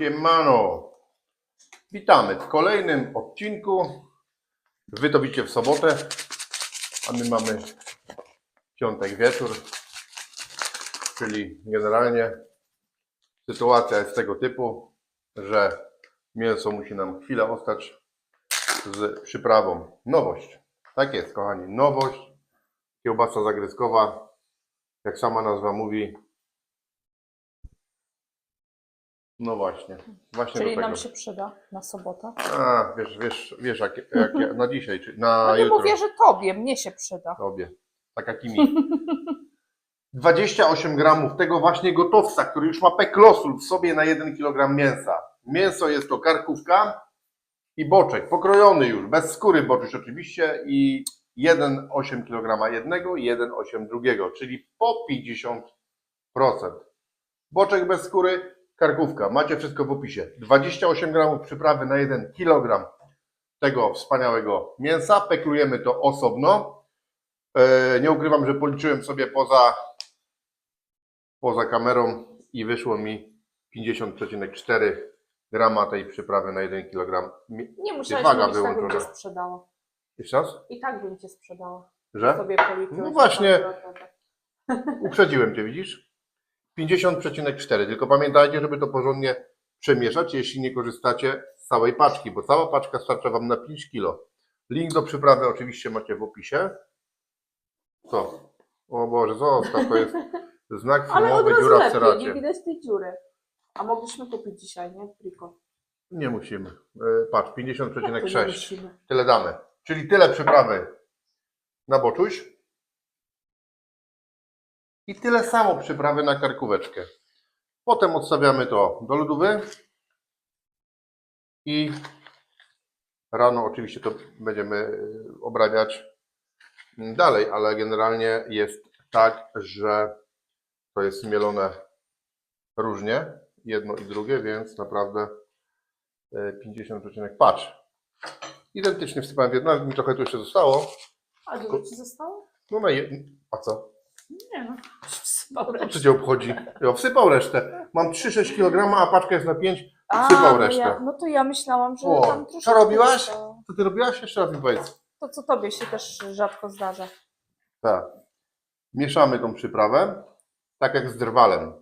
Siemano! Witamy w kolejnym odcinku. Wy to widzicie w sobotę, a my mamy piątek wieczór. Czyli generalnie sytuacja jest tego typu, że mięso musi nam chwilę ostać z przyprawą. Nowość. Tak jest, kochani, nowość. Kiełbasa zagryzkowa, jak sama nazwa mówi. No właśnie, właśnie Czyli do tego. nam się przyda na sobotę. A, wiesz, wiesz, wiesz, jak, jak, jak na dzisiaj, czy na No nie jutro. mówię, że tobie, mnie się przyda. Tobie. Tak jak i mi. 28 gramów tego właśnie gotowca, który już ma peklosul w sobie na 1 kg mięsa. Mięso jest to karkówka i boczek, pokrojony już, bez skóry boczysz oczywiście i 1,8 kg jednego i 1,8 drugiego, czyli po 50%. Boczek bez skóry, karkówka. Macie wszystko w opisie. 28 gramów przyprawy na 1 kg tego wspaniałego mięsa. Peklujemy to osobno. E, Nie ukrywam, że policzyłem sobie poza, poza kamerą i wyszło mi 50,4 grama tej przyprawy na 1 kg. Nie musiałeś waga mówić, tak bym cię sprzedała. Jeszcze raz? I tak bym cię sprzedała. Że? Sobie policzyłeś No właśnie. Uprzedziłem Cię, widzisz? 50,4. Tylko pamiętajcie, żeby to porządnie przemieszać, jeśli nie korzystacie z całej paczki, bo cała paczka starcza Wam na 5 kg. Link do przyprawy oczywiście macie w opisie. Co? O Boże, zostaw, to jest znak Ale od filmowy, razu dziura w lepiej, nie ceracie. widać tej dziury. A mogliśmy kupić dzisiaj, nie? Triko. Nie musimy. E, Patrz, Jak to nie 50,6. musimy? Tyle damy. Czyli tyle przyprawy na boczuś. I tyle samo przyprawy na karkóweczkę. Potem odstawiamy to do lodówy. I rano oczywiście to będziemy y, obrabiać dalej, ale generalnie jest tak, że to jest mielone różnie, jedno i drugie, więc naprawdę y, 50 odcinek. Patrz, identycznie wsypałem w jedno, mi trochę tu jeszcze zostało. A dużo ci zostało? No na jed... A co? Nie no. Wsypał Co resztę. cię obchodzi? Ja wsypał resztę. Mam 3-6 kg, a paczka jest na 5. A, wsypał no resztę. Ja, no to ja myślałam, że O, tam co troszeczkę robiłaś? zostało. Co ty robiłaś? Jeszcze raz mi powiedz. To co tobie się też rzadko zdarza. Tak. Mieszamy tą przyprawę, tak jak z drwalem.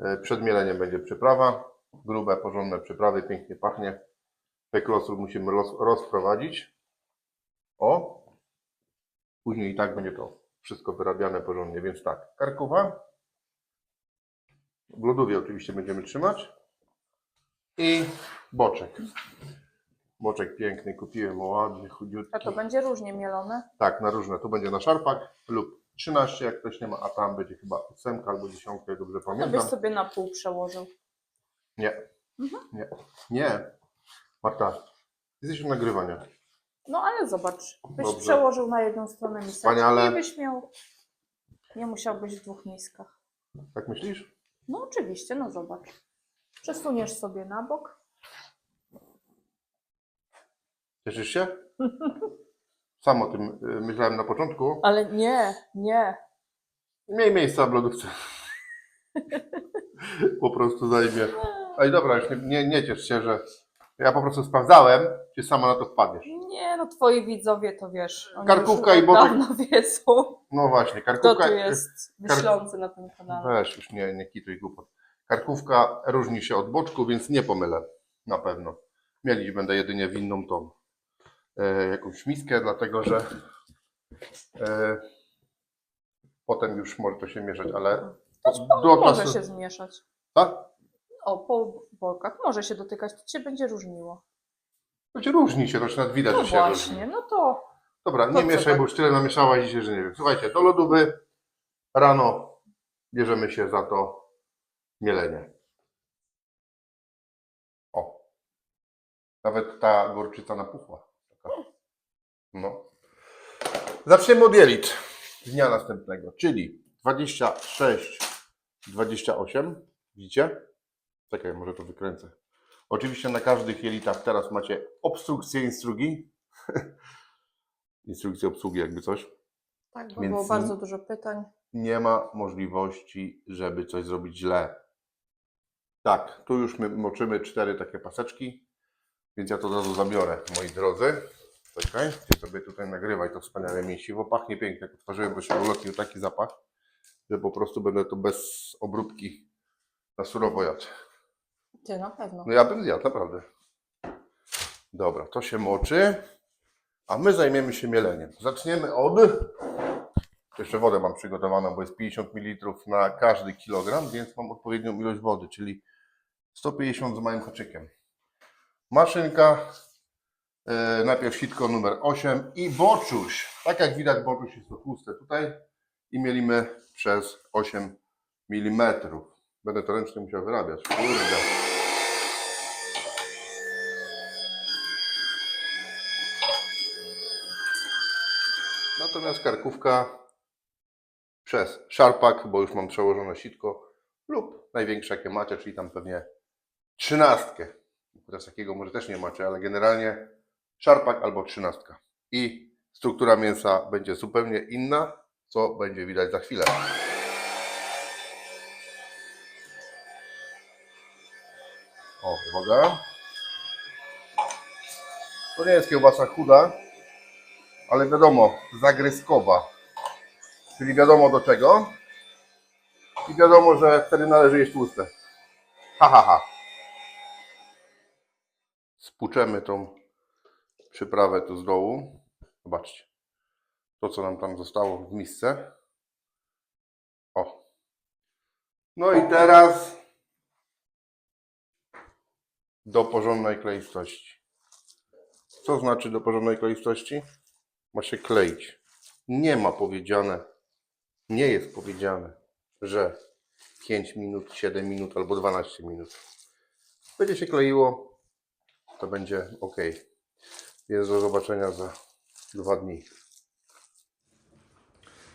E, Przed mieleniem będzie przyprawa. Grube, porządne przyprawy, pięknie pachnie. Peklosul musimy roz, rozprowadzić. O. Później i tak będzie to wszystko wyrabiane porządnie, więc tak. Karkuwa. W lodówie oczywiście będziemy trzymać. I boczek. Boczek piękny, kupiłem o ładny, chudziutki. A to będzie różnie mielone. Tak, na różne. Tu będzie na szarpak lub 13, jak ktoś nie ma, a tam będzie chyba 8 albo 10, jak dobrze To byś pamiętam. sobie na pół przełożył. Nie. Mhm. Nie. Nie. Marta, jesteś od nagrywania. No ale zobacz, byś Dobrze. przełożył na jedną stronę miseczkę Wspaniale. i byś miał, nie musiałbyś w dwóch miskach. Tak myślisz? No oczywiście, no zobacz. Przesuniesz sobie na bok. Cieszysz się? Sam o tym y, myślałem na początku. Ale nie, nie. Miej miejsca w lodówce. po prostu zajmie. Ej, dobra, już nie, nie, nie ciesz się, że ja po prostu sprawdzałem, czy sama na to wpadniesz. Nie, no twoi widzowie to wiesz. Oni Karkówka już i boczek. od dawna wiedzą, No właśnie, kto karkówka. tu jest myślący na tym kanale. Weź już nie, nie kituj głupot. Karkówka różni się od boczku, więc nie pomylę. Na pewno. Mielić będę jedynie w inną tą e, jakąś miskę, dlatego że e, potem już może to się mieszać, ale do Może czasu- się zmieszać. Tak? O, po bokach może się dotykać, to cię będzie różniło. Znaczy różni się, to się nawet widać, No że się różni. właśnie, no to Dobra, To nie co mieszaj, tak? bo już tyle namieszałaś dzisiaj, że nie wiem. Słuchajcie, do lodówy rano bierzemy się za to mielenie. O. Nawet ta gorczyca napuchła. Taka. No. Zaczniemy od jelit dnia następnego, czyli 26, 28. Widzicie? Czekaj, może to wykręcę. Oczywiście na każdych jelitach teraz macie obstrukcję instrukcji. Instrukcję obsługi, jakby coś. tak, bo Więc było bardzo dużo pytań. Nie ma możliwości, żeby coś zrobić źle. Tak, tu już my moczymy cztery takie paseczki, więc ja to od razu zabiorę, moi drodzy. Czekaj, ty sobie tutaj nagrywaj to wspaniałe mięsiwo. Pachnie pięknie, jak otworzyłem, bo się ulotnił taki zapach, że po prostu będę to bez obróbki na surowo jadł. Ty na pewno. No ja bym zjadł, naprawdę. Dobra, to się moczy, a my zajmiemy się mieleniem. Zaczniemy od... Jeszcze wodę mam przygotowaną, bo jest 50 ml na każdy kilogram, więc mam odpowiednią ilość wody, czyli 150 z małym haczykiem. Maszynka, e, najpierw sitko numer 8 i boczuś. Tak jak widać, boczuś jest to tłuste tutaj i mielimy przez 8 mm. Będę to ręcznie musiał wyrabiać. Kurde. Natomiast karkówka przez szarpak, bo już mam przełożone sitko, lub największe jakie macie, czyli tam pewnie trzynastkę. Teraz takiego może też nie macie, ale generalnie szarpak albo trzynastka. I struktura mięsa będzie zupełnie inna, co będzie widać za chwilę. O, uwaga. To nie jest kiełbasa chuda, ale wiadomo, zagryzkowa. Czyli wiadomo do czego. I wiadomo, że wtedy należy jeść tłuste. Ha, ha, ha. Spłuczemy tą przyprawę tu z dołu. Zobaczcie. To, co nam tam zostało w misce. O. No i teraz do porządnej kleistości. Co znaczy do porządnej kleistości? Ma się kleić. Nie ma powiedziane, nie jest powiedziane, że 5 minut, 7 minut albo 12 minut. Będzie się kleiło, to będzie ok. Więc do zobaczenia za dwa dni.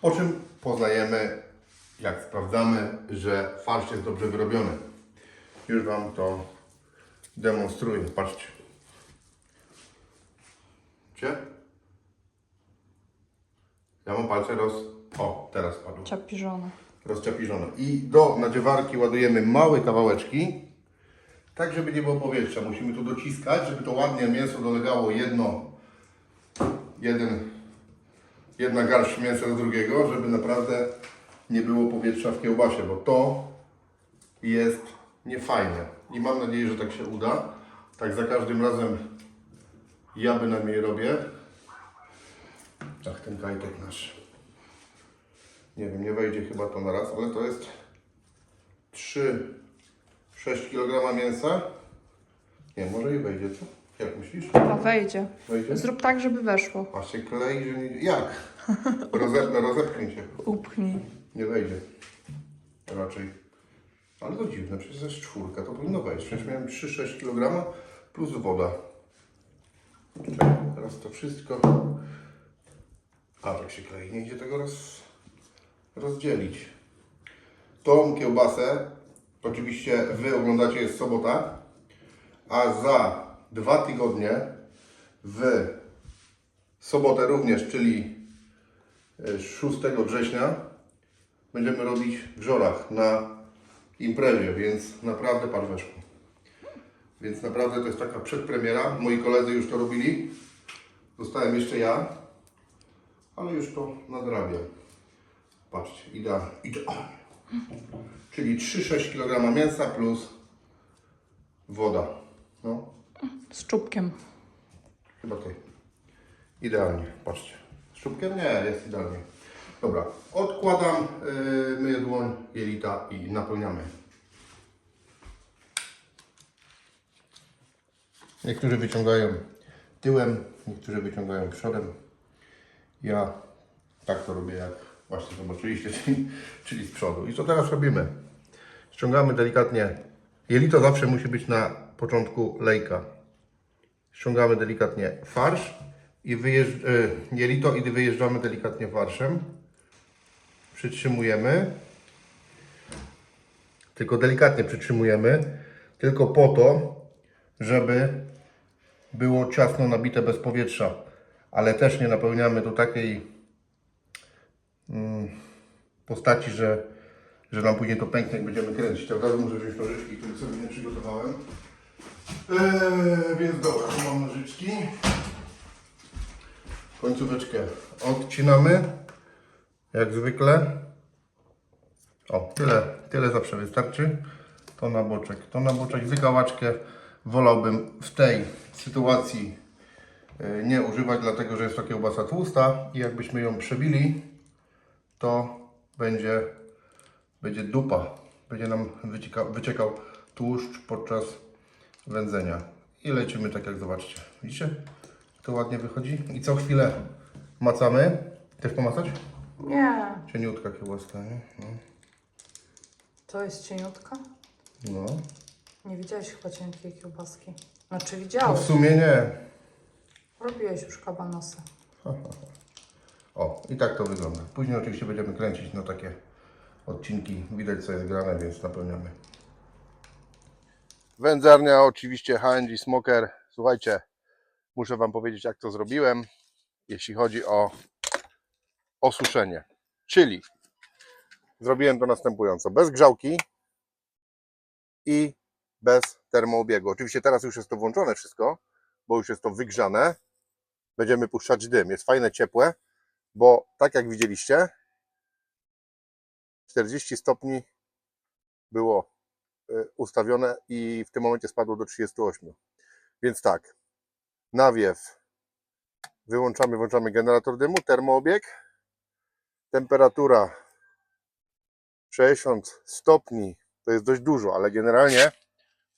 Po czym poznajemy, jak sprawdzamy, że farsz jest dobrze wyrobiony. Już Wam to demonstruję. Patrzcie. Gdzie? Ja mam palce roz... O, teraz padło. Czapiżone. Rozczapiżone. I do nadziewarki ładujemy małe kawałeczki, tak żeby nie było powietrza. Musimy tu dociskać, żeby to ładnie mięso dolegało jedno, jeden, jedna garść mięsa do drugiego, żeby naprawdę nie było powietrza w kiełbasie, bo to jest niefajne. I mam nadzieję, że tak się uda. Tak za każdym razem ja bynajmniej robię. Tak, ten kajtek nasz. Nie wiem, nie wejdzie chyba to na raz, ale to jest 3, 6 kg mięsa. Nie, może i wejdzie, co? Jak myślisz? A wejdzie. Wejdzie? Zrób tak, żeby weszło. A się klei, że nie... Jak? Rozepnę, rozepnij się. Upchnij. Nie wejdzie. Raczej. Ale to dziwne, przecież to jest czwórka, to powinno wejść. Przecież miałem 3-6 kg plus woda. Czekaj, teraz to wszystko... A, tak się klei. Nie idzie tego roz... rozdzielić. Tą kiełbasę, oczywiście Wy oglądacie, jest sobota, a za dwa tygodnie w sobotę również, czyli e, 6 września, będziemy robić w Żorach na imprezie, więc naprawdę weszło. Więc naprawdę to jest taka przedpremiera. Moi koledzy już to robili. Zostałem jeszcze ja, ale już to nadrabiam. Patrzcie, idealnie. idealnie. Czyli 3-6 kg mięsa plus woda. No, Z czubkiem. chyba tutaj. Idealnie, patrzcie. Z czubkiem? Nie, jest idealnie. Dobra, odkładam, yy, myję dłoń, jelita i napełniamy. Niektórzy wyciągają tyłem, niektórzy wyciągają przodem. Ja tak to robię, jak właśnie zobaczyliście, czyli, czyli z przodu. I co teraz robimy? Ściągamy delikatnie. Jelito zawsze musi być na początku lejka. Ściągamy delikatnie farsz i wyjeżdż, y, jelito i wyjeżdżamy delikatnie farszem. Przytrzymujemy. Tylko delikatnie przytrzymujemy. Tylko po to, żeby było ciasno nabite bez powietrza. Ale też nie napełniamy do takiej mm, postaci, że, że nam później to pęknie, jak będziemy kręcić. Od razu muszę wziąć nożyczki, których sobie nie przygotowałem. Eee, więc dobra, tu mam nożyczki. Końcóweczkę odcinamy, jak zwykle. O, tyle, tyle zawsze wystarczy. To na boczek, to na boczek. Wykałaczkę wolałbym w tej sytuacji nie używać, dlatego że jest to kiełbasa tłusta i jakbyśmy ją przebili, to będzie, będzie dupa. Będzie nam wycieka, wyciekał tłuszcz podczas wędzenia. I lecimy tak jak zobaczcie. Widzicie? To ładnie wychodzi. I co chwilę macamy. Chcesz pomacać? Nie. Cieniutka kiełbaska, nie? No. To jest cieniutka? no. Nie widziałeś chyba cienkiej kiełbaski. Znaczy No w widziałeś. sumie nie. Robiłeś już kabanosy. O, i tak to wygląda. Później oczywiście będziemy kręcić na takie odcinki. Widać co jest grane, więc napełniamy. Wędzarnia oczywiście HNG Smoker. Słuchajcie, muszę Wam powiedzieć jak to zrobiłem, jeśli chodzi o osuszenie. Czyli zrobiłem to następująco. Bez grzałki i bez termoobiegu. Oczywiście teraz już jest to włączone wszystko, bo już jest to wygrzane. Będziemy puszczać dym. Jest fajne, ciepłe bo tak jak widzieliście, 40 stopni było y, ustawione i w tym momencie spadło do 38. Więc tak, nawiew wyłączamy, włączamy generator dymu, termoobieg, temperatura 60 stopni, to jest dość dużo, ale generalnie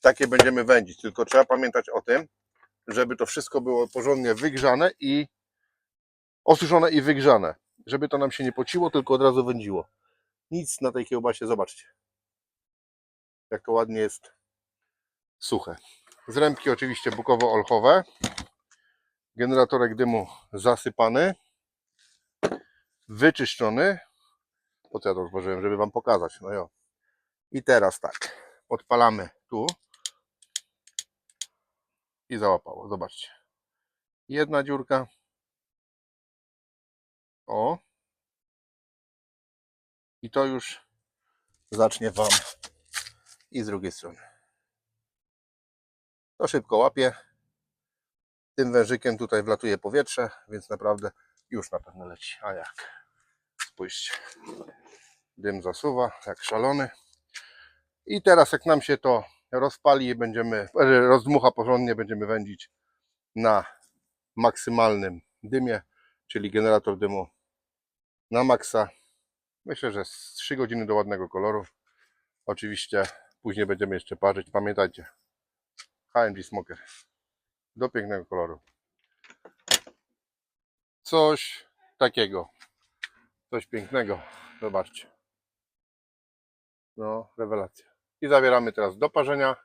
takie będziemy wędzić, tylko trzeba pamiętać o tym, żeby to wszystko było porządnie wygrzane i osuszone i wygrzane, żeby to nam się nie pociło, tylko od razu wędziło. Nic na tej kiełbasie, zobaczcie. Jak to ładnie jest suche. Zrębki oczywiście bukowo-olchowe. Generatorek dymu zasypany. Wyczyszczony. Po co ja to otworzyłem, żeby Wam pokazać. No jo. I teraz tak. Odpalamy tu. I załapało. Zobaczcie. Jedna dziurka. O. I to już zacznie Wam i z drugiej strony. To szybko łapie. Tym wężykiem tutaj wlatuje powietrze, więc naprawdę już na pewno leci. A jak? Spójrzcie. Dym zasuwa jak szalony. I teraz jak nam się to rozpali i będziemy, rozdmucha porządnie, będziemy wędzić na maksymalnym dymie, czyli generator dymu na maksa. Myślę, że z 3 godziny do ładnego koloru. Oczywiście później będziemy jeszcze parzyć. Pamiętajcie, HMG Smoker do pięknego koloru. Coś takiego. Coś pięknego. Zobaczcie. No, rewelacja. I zabieramy teraz do parzenia.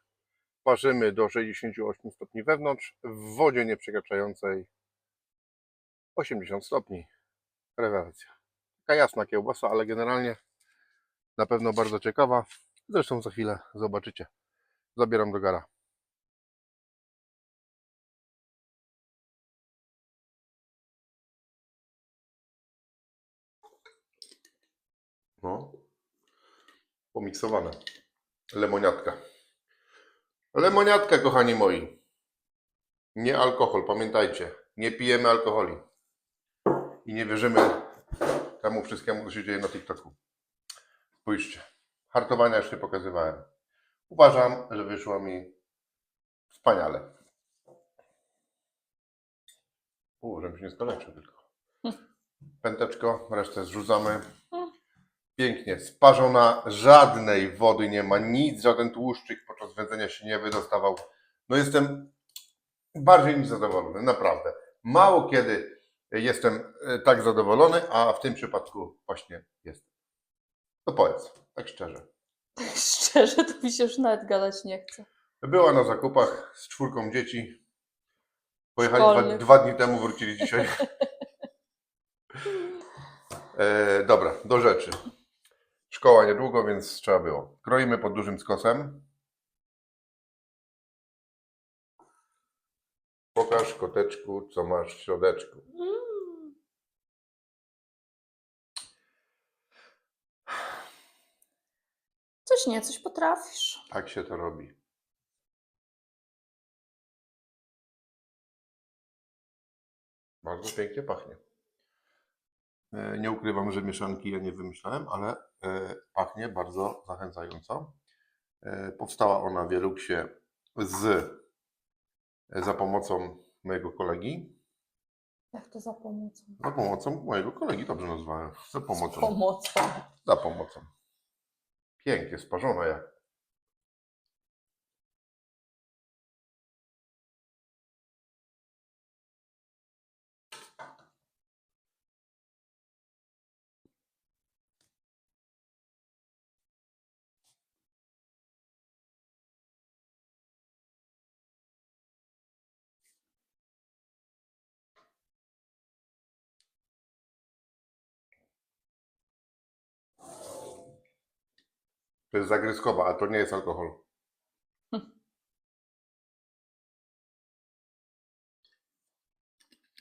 Parzymy do 68 stopni wewnątrz w wodzie nieprzekraczającej 80 stopni. Rewelacja. Taka jasna kiełbasa, ale generalnie na pewno bardzo ciekawa. Zresztą za chwilę zobaczycie. Zabieram do gara. No. Pomiksowane. Lemoniatka. Lemoniatka, kochani moi. Nie alkohol, pamiętajcie. Nie pijemy alkoholi. I nie wierzymy temu wszystkiemu, co się dzieje na TikToku. Spójrzcie. Hartowania już nie pokazywałem. Uważam, że wyszło mi wspaniale. U, żebym się nie skaleczył tylko. Pęteczko, resztę zrzucamy. Pięknie, sparzona, żadnej wody nie ma, nic, żaden tłuszczyk podczas wędzenia się nie wydostawał. No jestem bardziej niż zadowolony, naprawdę. Mało kiedy jestem e, tak zadowolony, a w tym przypadku właśnie jestem. No powiedz, tak szczerze. Szczerze, to mi się już nawet gadać nie chce. Była na zakupach z czwórką dzieci. Pojechali dwa, dwa dni temu, wrócili dzisiaj. E, dobra, do rzeczy. Szkoła niedługo, więc trzeba było. Kroimy pod dużym skosem. Pokaż koteczku, co masz w środeczku. Coś nie, coś potrafisz. Tak się to robi. Bardzo pięknie pachnie. E, Nie ukrywam, że mieszanki ja nie wymyślałem, ale e, pachnie bardzo zachęcająco. E, Powstała ona w Wieluksie z, za pomocą mojego kolegi. Jak to za pomocą? Za pomocą mojego kolegi, dobrze nazwałem. Za pomocą. Pomocą. Za pomocą. Pięknie sparzona jak. To jest zagryzkowa, a to nie jest alkohol.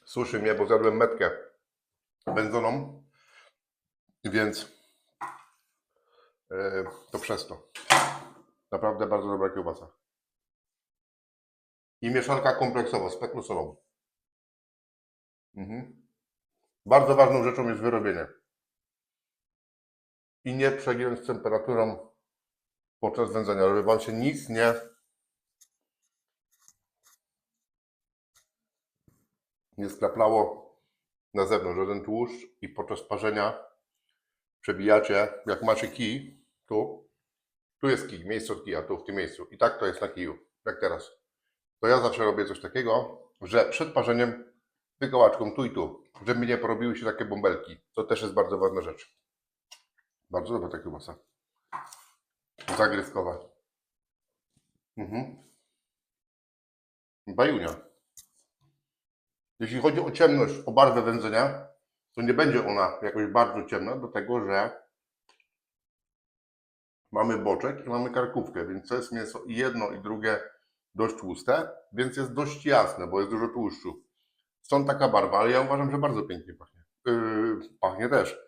Suszy mnie, bo zjadłem metkę wędzoną, więc e, to przez to. Naprawdę bardzo dobra kiełbasa. I mieszanka kompleksowa z peklusolą. Mhm. Bardzo ważną rzeczą jest wyrobienie. I nie przegiąć z temperaturą podczas wędzenia, żeby Wam się nic nie nie skraplało na zewnątrz, żaden tłuszcz i podczas parzenia przebijacie, jak macie kij, tu, tu jest kij, miejsce od kija, tu w tym miejscu i tak to jest na kiju, jak teraz. To ja zawsze robię coś takiego, że przed parzeniem wykołaczką tu i tu, żeby nie porobiły się takie bąbelki. To też jest bardzo ważna rzecz. Bardzo dobra ta kiełbasa. Zagryzkowa. Mhm. Bajunia. Jeśli chodzi o ciemność, o barwę wędzenia, to nie będzie ona jakoś bardzo ciemna, dlatego że mamy boczek i mamy karkówkę, więc to jest mięso i jedno i drugie dość tłuste, więc jest dość jasne, bo jest dużo tłuszczu. Stąd taka barwa, ale ja uważam, że bardzo pięknie pachnie. Yy, pachnie też.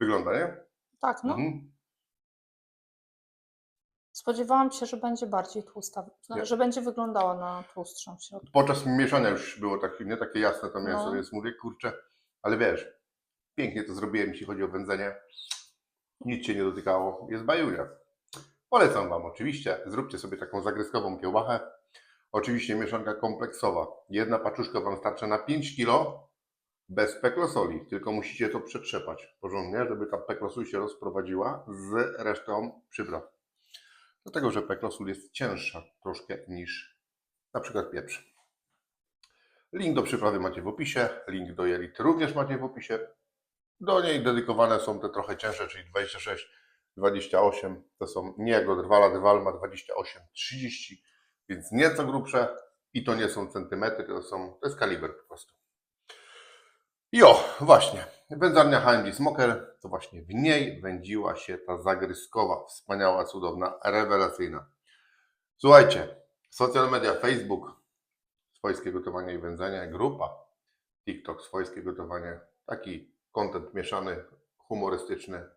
Wygląda, nie? Tak, no. Mhm. Spodziewałam się, że będzie bardziej tłusta, no, Nie. że będzie wyglądała na tłustszą w środku. Podczas mieszania już było takie, nie takie jasne to mięso, No. więc mówię, kurczę, ale wiesz, pięknie to zrobiłem, jeśli chodzi o wędzenie. Nic się nie dotykało, jest bajunia. Polecam Wam oczywiście, zróbcie sobie taką zagryzkową kiełbachę. Oczywiście mieszanka kompleksowa. Jedna paczuszka Wam starczy na 5 kg bez peklosoli, tylko musicie to przetrzepać porządnie, żeby ta peklosul się rozprowadziła z resztą przypraw. Dlatego, że peklosul jest cięższa troszkę niż na przykład pieprz. Link do przyprawy macie w opisie, link do jelit również macie w opisie. Do niej dedykowane są te trochę cięższe, czyli 26, 28. To są nie jak do drwala, drwal ma 28, 30, więc nieco grubsze i to nie są centymetry, to, są, to jest kaliber po prostu. Jo, właśnie. Wędzarnia HMG Smoker, to właśnie w niej wędziła się ta zagryzkowa, wspaniała, cudowna, rewelacyjna. Słuchajcie, social media Facebook, swojskie gotowanie i wędzenie, grupa TikTok, swojskie gotowanie, taki content mieszany, humorystyczny,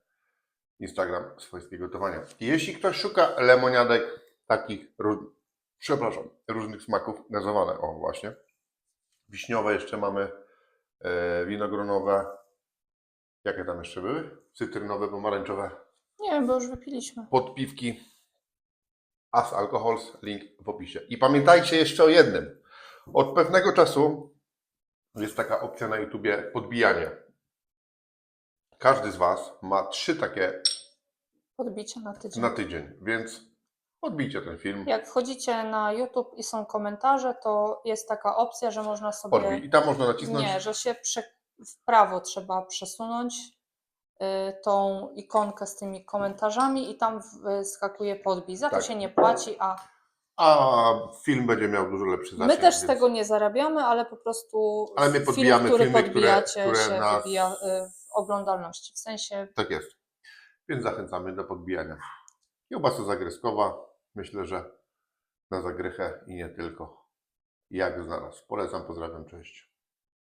Instagram, swojskie gotowanie. Jeśli ktoś szuka lemoniadek takich, przepraszam, różnych smaków, gazowane, o właśnie, wiśniowe jeszcze mamy, e, winogronowe, jakie tam jeszcze były? Cytrynowe, pomarańczowe, Nie bo już wypiliśmy. podpiwki, As Alcohols, link w opisie. I pamiętajcie jeszcze o jednym. Od pewnego czasu jest taka opcja na YouTubie podbijanie. Każdy z Was ma trzy takie Podbicie na tydzień. na tydzień, więc podbijcie ten film, Jak wchodzicie na YouTube i są komentarze, to jest taka opcja, że można sobie. podbij. I tam można nacisnąć. Nie, że się prze... w prawo trzeba przesunąć y, tą ikonkę z tymi komentarzami i tam wyskakuje podbij. Za Tak. to się nie płaci, a A film będzie miał dużo lepszy zasięg. my też z więc- tego nie zarabiamy, ale po prostu Ale my podbijamy film, który filmy, które- podbijacie, które się nas- wybija y, w oglądalności. W sensie Tak jest. Więc zachęcamy do podbijania. Kiełbasa zagryzkowa. Myślę, że na zagrychę i nie tylko. Jak znalazł. Polecam, pozdrawiam, cześć.